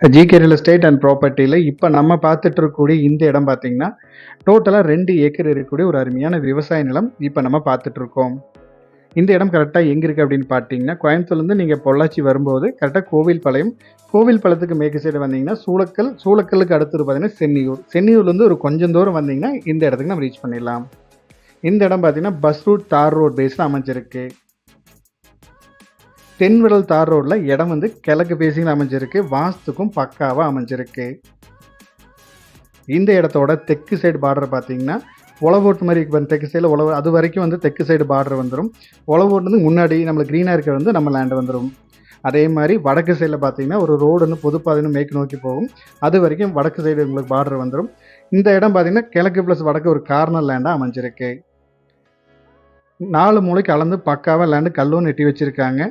GK real estate and ப்ராப்பர்ட்டியில் இப்போ நம்ம பார்த்துட்டு இருக்கக்கூடிய இந்த இடம் பார்த்தீங்கன்னா டோட்டலாக ரெண்டு ஏக்கர் இருக்கக்கூடிய ஒரு அருமையான விவசாய நிலம் இப்போ நம்ம பார்த்துட்டு இருக்கோம் இந்த இடம் கரெக்டாக எங்கே இருக்குது அப்படின்னு பார்த்தீங்கன்னா கோயம்புத்தூர்லேருந்து நீங்கள் பொள்ளாச்சி வரும்போது கரெக்டாக கோவில் பாளையம் கோவில் பாளையத்துக்கு மேற்கு சைடு வந்தீங்கன்னா சூளக்கல் சூளக்கல்லுக்கு அடுத்து பார்த்தீங்கன்னா சென்னியூர். சென்னியூர்லேருந்து ஒரு கொஞ்சம் தூரம் வந்தீங்கன்னா இந்த இடத்துக்கு நம்ம ரீச் பண்ணிடலாம். இந்த இடம் பார்த்தீங்கன்னா பஸ் ரூட் தார் ரோட் பேஸில் அமைஞ்சிருக்கு. தென்விரல் தார் ரோட்டில் இடம் வந்து கிழக்கு பேசின்னு அமைஞ்சிருக்கு. வாஸ்துக்கும் பக்காவாக அமைஞ்சிருக்கு. இந்த இடத்தோட தெற்கு சைடு பார்டர் பார்த்தீங்கன்னா உழவோட்டு மாதிரி இப்போ தெற்கு சைடில் உழவு அது வரைக்கும் வந்து தெற்கு சைடு பார்டர் வந்துடும் உழவோட்டு முன்னாடி நம்மளுக்கு க்ரீனாக இருக்கிற வந்து நம்ம லேண்டு வந்துடும் அதே மாதிரி வடக்கு சைடில் பார்த்தீங்கன்னா ஒரு ரோடுன்னு பொதுப்பாதைன்னு மேற்கு நோக்கி போகும். அது வரைக்கும் வடக்கு சைடு உங்களுக்கு பார்டர் வந்துடும் இந்த இடம் பார்த்தீங்கன்னா கிழக்கு ப்ளஸ் வடக்கு ஒரு கார்னர் லேண்டாக அமைஞ்சிருக்கு. நாலு மூளைக்கு அளந்து பக்காவாக லேண்டு கல்லும் நெட்டி வச்சுருக்காங்க.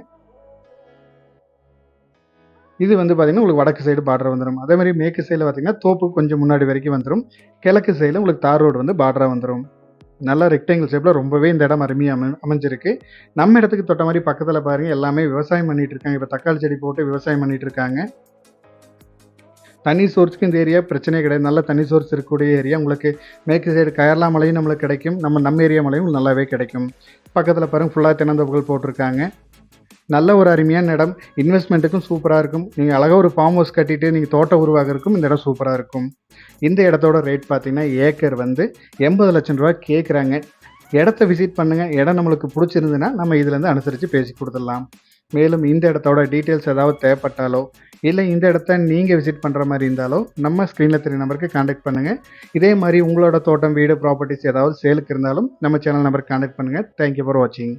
இது வந்து பார்த்தீங்கன்னா உங்களுக்கு வடக்கு சைடு பார்டர் வந்துடும் அதே மாதிரி மேற்கு சைடில் பார்த்தீங்கன்னா தோப்பு கொஞ்சம் முன்னாடி வரைக்கும் வந்துடும் கிழக்கு சைடில் உங்களுக்கு தார் ரோடு வந்து பார்டராக வந்துடும் நல்லா ரெக்டாங்கிள் ஷேப்பில் ரொம்பவே இந்த இடம் அருமையாக அமை அமைஞ்சிருக்கு. நம்ம இடத்துக்கு தொட்ட மாதிரி பக்கத்தில் பாருங்கள் எல்லாமே விவசாயம் பண்ணிட்டு இருக்காங்க. இப்போ தக்காளி செடி போட்டு விவசாயம் பண்ணிட்டு இருக்காங்க. தண்ணி சோர்ஸ்க்கு இந்த ஏரியா பிரச்சனையே கிடையாது. நல்ல தண்ணி சோர்ஸ் இருக்கக்கூடிய ஏரியா உங்களுக்கு மேற்கு சைடு கயர்லா மலையும் நம்மளுக்கு கிடைக்கும். நம்ம நம்ம ஏரியா மலையும் நல்லாவே கிடைக்கும். பக்கத்தில் பாருங்கள் ஃபுல்லாக தென்னந்தோப்புகள் போட்டிருக்காங்க. நல்ல ஒரு அருமையான இடம். இன்வெஸ்ட்மெண்ட்டுக்கும் சூப்பராக இருக்கும். நீங்கள் அழகாக ஒரு ஃபார்ம் ஹவுஸ் கட்டிட்டு நீங்கள் தோட்டம் உருவாகிறதுக்கும் இந்த இடம் சூப்பராக இருக்கும். இந்த இடத்தோட ரேட் பார்த்தீங்கன்னா ஏக்கர் வந்து எண்பது லட்சம் ரூபா கேட்குறாங்க இடத்த விசிட் பண்ணுங்கள் இடம் நம்மளுக்கு பிடிச்சிருந்துன்னா நம்ம இதுலேருந்து அனுசரித்து பேசி கொடுத்துடலாம். மேலும் இந்த இடத்தோட டீட்டெயில்ஸ் ஏதாவது தேவைப்பட்டாலோ இல்லை இந்த இடத்த நீங்கள் விசிட் பண்ணுற மாதிரி இருந்தாலோ நம்ம ஸ்க்ரீனில் தெரிய நம்பருக்கு காண்டாக்ட் பண்ணுங்கள் இதே மாதிரி உங்களோட தோட்டம் வீடு ப்ராப்பர்ட்டிஸ் ஏதாவது சேலுக்கு இருந்தாலும் நம்ம சேனல் நம்பருக்கு காண்டாக்ட் பண்ணுங்கள் தேங்க்யூ ஃபார் வாட்சிங்